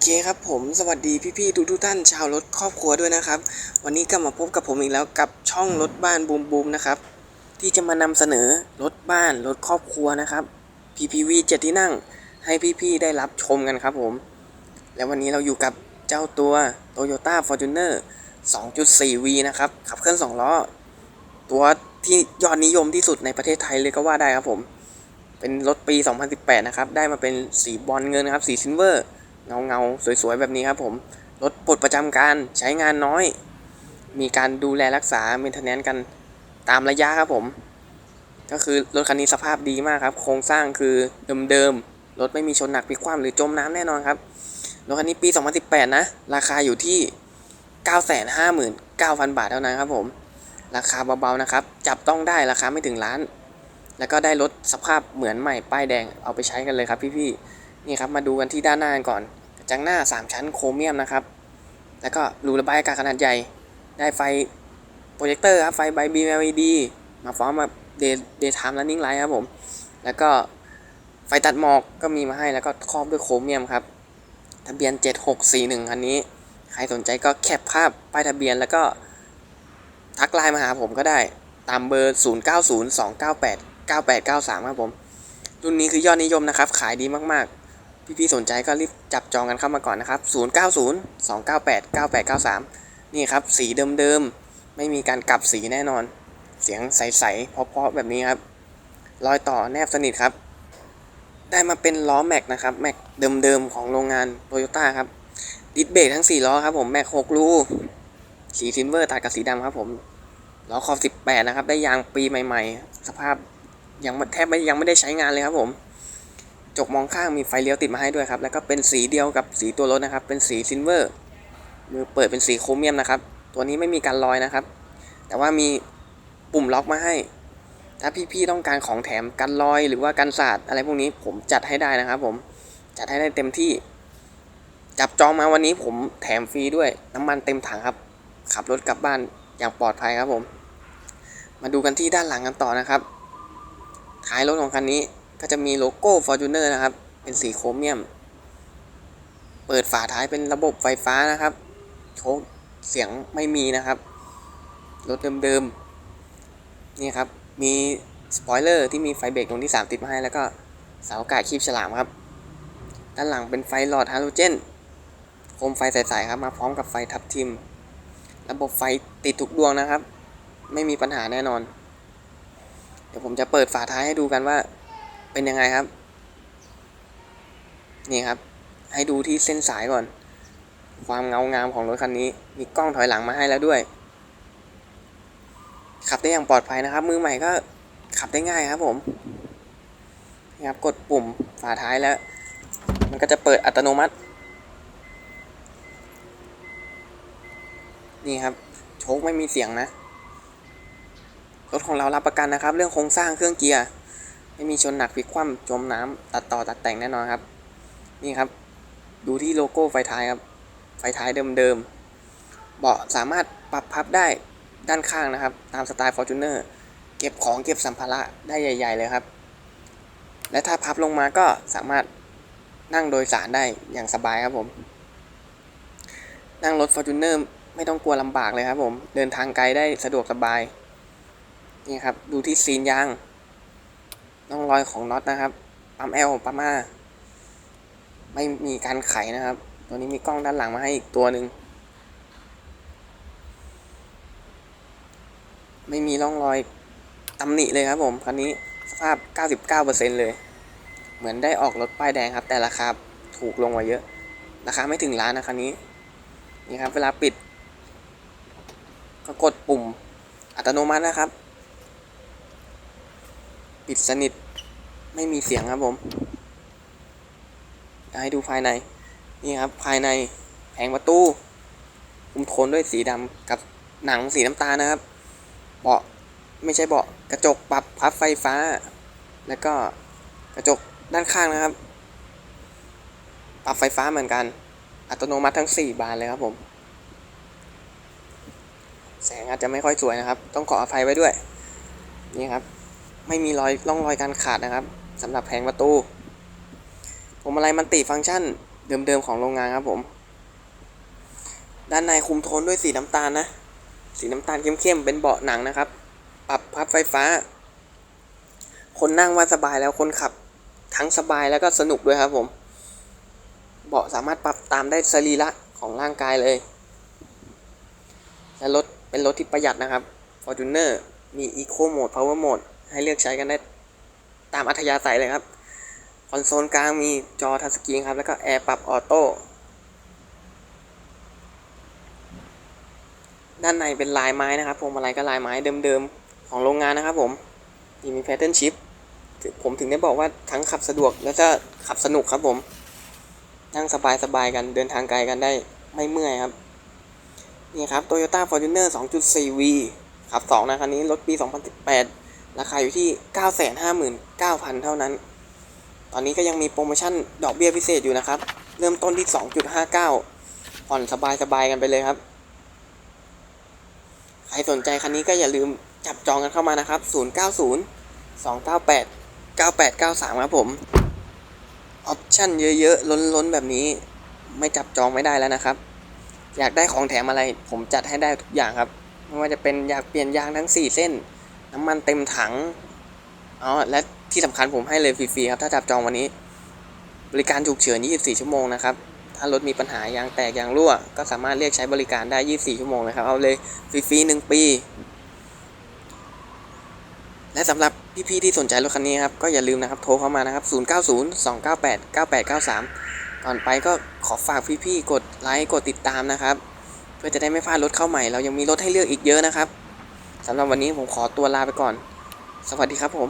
เคครับผมสวัสดีพี่ๆทุกทุกๆท่านชาวรถครอบครัวด้วยนะครับ วันนี้ก็มาพบกับผมอีกแล้วกับช่องรถบ้านบูมบูมนะครับ ที่จะมานำเสนอรถบ้านรถครอบครัวนะครับ PPV 7ที่นั่งให้พี่ๆได้รับชมกันครับผม แล้ววันนี้เราอยู่กับเจ้าตัว Toyota Fortuner 2.4V นะครับขับเคลื่อน2ล้อ ตัวที่ยอดนิยมที่สุดในประเทศไทยเลยก็ว่าได้ครับผม เป็นรถปี 2018 นะครับ ได้มาเป็นสีบอลเงินนะครับ สีซิลเวอร์ เงาเงาสวยๆ แบบนี้ครับผม รถปลดประจำการใช้งานน้อย มีการดูแลรักษาเมนเทนแนนกันตามระยะครับผม ก็คือรถคันนี้สภาพดีมากครับ โครงสร้างคือเดิมๆ รถไม่มีชนหนักพลิกคว่ำหรือจมน้ำแน่นอนครับ รถคันนี้ปี 2018 นะ ราคาอยู่ที่ 959,000 บาทเท่านั้นครับผม ราคาเบาๆนะครับ จับต้องได้ราคาไม่ถึงล้าน แล้วก็ได้รถสภาพเหมือนใหม่ป้ายแดงเอาไปใช้กันเลยครับพี่ๆนี่ครับมาดูกันที่ด้านหน้ากันก่อน จังหน้า 3 ชั้นโครเมียมนะครับ แล้วก็รูระบายอากาศขนาดใหญ่ ได้ไฟโปรเจคเตอร์ครับ ไฟใบบีเอลดีมาพร้อมกับเดย์เดย์ไทม์ running light ครับผม แล้วก็ไฟตัดหมอกก็มีมาให้แล้วก็ครอบด้วยโครเมียมครับ ทะเบียน 7641 คันนี้ ใครสนใจก็แคปภาพป้ายทะเบียนแล้วก็ทักไลน์มาหาผมก็ได้ ตามเบอร์ 0902989893 ครับผม รุ่นนี้คือยอดนิยมนะครับ ขายดีมากๆ พี่ๆสนใจก็รีบจับจองกันเข้ามาก่อนนะครับ 0902989893 นี่ครับ สีเดิมๆ ไม่มีการกลับสีแน่นอน เสียงใสๆ เพราะๆ แบบนี้ครับ รอยต่อแนบสนิทครับ ได้มาเป็นล้อแม็กนะครับ แม็กเดิมๆ ของโรงงานโตโยต้าครับ ดิสเบรกทั้ง 4 ล้อครับผม แม็ก6รูสีซิลเวอร์ตัดกับสีดำครับผม ล้อขอบ 18 นะครับ ได้ยางปีใหม่ ๆ สภาพยังแทบไม่ยังไม่ได้ใช้งานเลยครับผม จกมองข้างมีไฟเลี้ยวติดมาให้ด้วยครับ แล้วก็เป็นสีเดียวกับสีตัวรถนะครับ เป็นสีซิลเวอร์ มือเปิดเป็นสีโครเมียมนะครับ ตัวนี้ไม่มีการลอยนะครับ แต่ว่ามีปุ่มล็อกมาให้ ถ้าพี่ๆต้องการของแถมกันลอยหรือว่ากันสาดอะไรพวกนี้ผมจัดให้ได้นะครับ ผม จัดให้ได้เต็มที่ จับจองมาวันนี้ผมแถมฟรีด้วย น้ำมันเต็มถังครับ ขับรถกลับบ้านอย่างปลอดภัยครับผม มาดูกันที่ด้านหลังกันต่อนะครับ ท้ายรถของคันนี้ ก็จะมีโลโก้ Fortuner นะครับ เป็นสีโครเมียม เปิดฝาท้ายเป็นระบบไฟฟ้านะครับ โชคเสียงไม่มีนะครับ รถเดิมๆ นี่ครับ มีสปอยเลอร์ที่มีไฟเบรกตรงที่ 3 ติดมาให้ แล้วก็เสาอากาศคีบฉลามครับ ด้านหลังเป็นไฟหลอดฮาโลเจน โคมไฟใสๆครับ มาพร้อมกับไฟทับทิม ระบบไฟติดทุกดวงนะครับ ไม่มีปัญหาแน่นอน เดี๋ยวผมจะเปิดฝาท้ายให้ดูกันว่า เป็นยังไงครับ นี่ครับ ให้ดูที่เส้นสายก่อน ความเงางามของรถคันนี้ มีกล้องถอยหลังมาให้แล้วด้วย ขับได้อย่างปลอดภัยนะครับ มือใหม่ก็ขับได้ง่ายครับผมนี่ครับกดปุ่มฝาท้ายแล้ว มันก็จะเปิดอัตโนมัติ นี่ครับ โชคไม่มีเสียงนะ รถของเรารับประกันนะครับ เรื่องโครงสร้างเครื่องเกียร์ ไม่มีชนหนักพลิกคว่ำจมน้ำตัดต่อตัดแต่งแน่นอนครับ นี่ครับ ดูที่โลโก้ไฟท้ายครับ ไฟท้ายเดิมๆเบาะสามารถปรับพับได้ด้านข้างนะครับ ตามสไตล์ Fortuner เก็บของเก็บสัมภาระได้ใหญ่ ๆ เลยครับ และถ้าพับลงมาก็สามารถนั่งโดยสารได้อย่างสบายครับผม นั่งรถ Fortuner ไม่ต้องกลัวลำบากเลยครับผม เดินทางไกลได้สะดวกสบาย นี่ครับ ดูที่ซีนยาง ร่องรอยของน็อตนะครับ ปั๊มแอลปั๊มอาไม่มีการไขนะครับ ตัวนี้มีกล้องด้านหลังมาให้อีกตัวหนึ่ง ไม่มีร่องรอยตำหนิเลยครับผม คันนี้สภาพ 99%เลย เหมือนได้ออกรถป้ายแดงครับ แต่ราคาถูกลงกว่าเยอะ ราคาไม่ถึงล้านนะคันนี้ นี่ครับ เวลาปิด ก็กดปุ่มอัตโนมัตินะครับ ปิดสนิท ไม่มีเสียงครับผมจะให้ดูภายใน นี่ครับ ภายในแผงประตูคุมโทนด้วยสีดำกับหนังสีน้ำตาลนะครับ เบาะไม่ใช่เบาะกระจกปรับพับไฟฟ้า แล้วก็กระจกด้านข้างนะครับ ปรับไฟฟ้าเหมือนกัน อัตโนมัติทั้ง 4 บานเลยครับผม แสงอาจจะไม่ค่อยสวยนะครับ ต้องขออภัยไว้ด้วย นี่ครับ ไม่มีรอยร่องรอยการขาดนะครับสำหรับแผงประตูผมอะไรมันติฟังก์ชันเดิมๆของโรงงานครับผม ด้านในคุมโทนด้วยสีน้ำตาลนะ สีน้ำตาลเข้มๆเป็นเบาะหนังนะครับ ปรับพับไฟฟ้า คนนั่งว่าสบายแล้วคนขับทั้งสบายแล้วก็สนุกด้วยครับผม เบาะสามารถปรับตามได้สรีระของร่างกายเลย และรถเป็นรถที่ประหยัดนะครับ Fortuner มี Eco Mode Power Mode ให้เลือกใช้กันได้ตามอัธยาศัยเลยครับ คอนโซลกลางมีจอทัชสกรีนครับ แล้วก็แอร์ปรับออโต้ ด้านในเป็นลายไม้นะครับพวงมาลัยก็ลายไม้เดิมๆ ของโรงงานนะครับผมที่มีแพทเทิร์นชิปผมถึงได้บอกว่าทั้งขับสะดวกแล้วก็ขับสนุกครับผม นั่งสบายๆกันเดินทางไกลกันได้ไม่เมื่อยครับ นี่ครับ Toyota Fortuner 2.4V ขับ 2 นะคันนี้รถปี 2018 ราคาอยู่ที่ 959,000 เท่านั้น ตอนนี้ก็ยังมีโปรโมชั่นดอกเบี้ยพิเศษอยู่นะครับ เริ่มต้นที่ 2.59 ผ่อนสบายๆกันไปเลยครับ ใครสนใจคันนี้ก็อย่าลืมจับจองกันเข้ามานะครับ 090 298 9893 ครับผม ออปชั่นเยอะๆ ล้นๆ แบบนี้ไม่จับจองไม่ได้แล้วนะครับ อยากได้ของแถมอะไรผมจัดให้ได้ทุกอย่างครับ ไม่ว่าจะเป็นอยากเปลี่ยนยางทั้ง 4 เส้น น้ำมันเต็มถังอ๋อและที่สำคัญผมให้เลยฟรีๆครับ ถ้าจับจองวันนี้ บริการฉุกเฉิน 24 ชั่วโมงนะครับ ถ้ารถมีปัญหายางแตกยางรั่ว ก็สามารถเรียกใช้บริการได้ 24 ชั่วโมงเลยครับ เอาเลยฟรีๆ1ปี และสำหรับพี่ๆที่สนใจรถคันนี้ครับ ก็อย่าลืมนะครับโทรเข้ามานะครับ 090 298 9893 ก่อนไปก็ขอฝากพี่ๆกดไลค์กดติดตามนะครับ เพื่อจะได้ไม่พลาดรถเข้าใหม่ เรายังมีรถให้เลือกอีกเยอะนะครับ สำหรับวันนี้ผมขอตัวลาไปก่อน สวัสดีครับผม